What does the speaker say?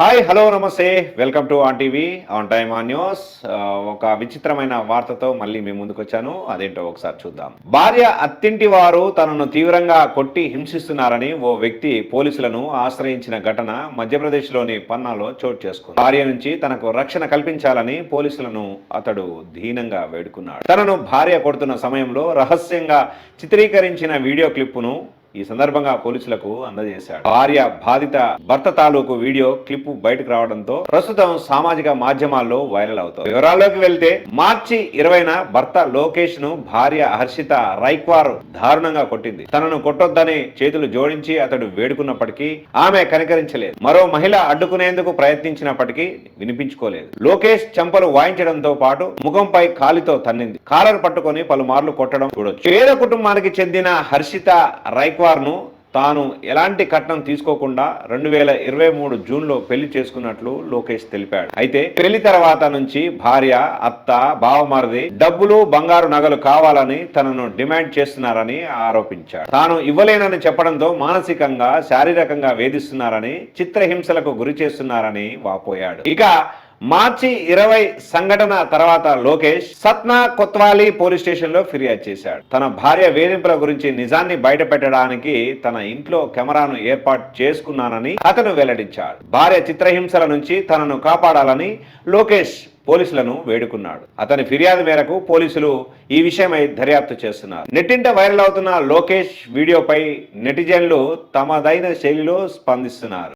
Hi hello namaste. Welcome to on TV on time on news ఒక విచిత్రమైన వార్తతో మళ్ళీ మేము ముందుకు వచ్చాను అదేంటో ఒకసారి చూద్దాం. భార్య అత్తింటి వారు తనను తీవ్రంగా కొట్టి హింసిస్తున్నారని ఓ వ్యక్తి పోలీసులను ఆశ్రయించిన ఘటన మధ్యప్రదేశ్లోని పన్నాలో చోటు చేసుకుంది. భార్య నుంచి తనకు రక్షణ కల్పించాలని పోలీసులను అతడు దీనంగా వేడుకున్నాడు. తనను భార్య కొడుతున్న సమయంలో రహస్యంగా చిత్రీకరించిన వీడియో క్లిప్పును ఈ సందర్భంగా పోలీసులకు అందజేశాడు. భార్య బాధిత భర్త తాలూకు వీడియో క్లిప్ బయటకు రావడంతో ప్రస్తుతం సామాజిక మాధ్యమాల్లో వైరల్ అవుతుంది. వివరాల్లోకి వెళ్తే మార్చి ఇరవైన భర్త లోకేష్ను భార్య హర్షిత రైక్వార్ దారుణంగా కొట్టింది. తనను కొట్టొద్దని చేతులు జోడించి అతడు వేడుకున్నప్పటికీ ఆమె కనికరించలేదు. మరో మహిళ అడ్డుకునేందుకు ప్రయత్నించినప్పటికీ వినిపించుకోలేదు. లోకేష్ చెంపలు వాయించడంతో పాటు ముఖంపై కాలితో తన్నింది. కాలర్ పట్టుకొని పలుమార్లు కొట్టడం చూడొచ్చు. పేద కుటుంబానికి చెందిన హర్షిత రైక్ ను తాను ఎలాంటి కట్నం తీసుకోకుండా రెండు వేల ఇరవై మూడు జూన్లో పెళ్ళి చేసుకున్నట్లు లోకేష్ తెలిపాడు. అయితే పెళ్ళి తర్వాత నుంచి భార్య అత్త బావమరిది డబ్బులు బంగారు నగలు కావాలని తనను డిమాండ్ చేస్తున్నారని ఆరోపించాడు. తాను ఇవ్వలేనని చెప్పడంతో మానసికంగా శారీరకంగా వేధిస్తున్నారని చిత్రహింసలకు గురి చేస్తున్నారని వాపోయాడు. ఇక మార్చి ఇరవై సంఘటన తర్వాత లోకేష్ సత్నా కొత్వాలి పోలీస్ స్టేషన్లో ఫిర్యాదు చేశాడు. తన భార్య వేధింపుల గురించి నిజాన్ని బయట పెట్టడానికి తన ఇంట్లో కెమెరాను ఏర్పాటు చేసుకున్నానని అతను వెల్లడించాడు. భార్య చిత్రహింసల నుంచి తనను కాపాడాలని లోకేష్ పోలీసులను వేడుకున్నాడు. అతని ఫిర్యాదు మేరకు పోలీసులు ఈ విషయమై దర్యాప్తు చేస్తున్నారు. నెట్టింట వైరల్ అవుతున్న లోకేష్ వీడియోపై నెటిజన్లు తమదైన శైలిలో స్పందిస్తున్నారు.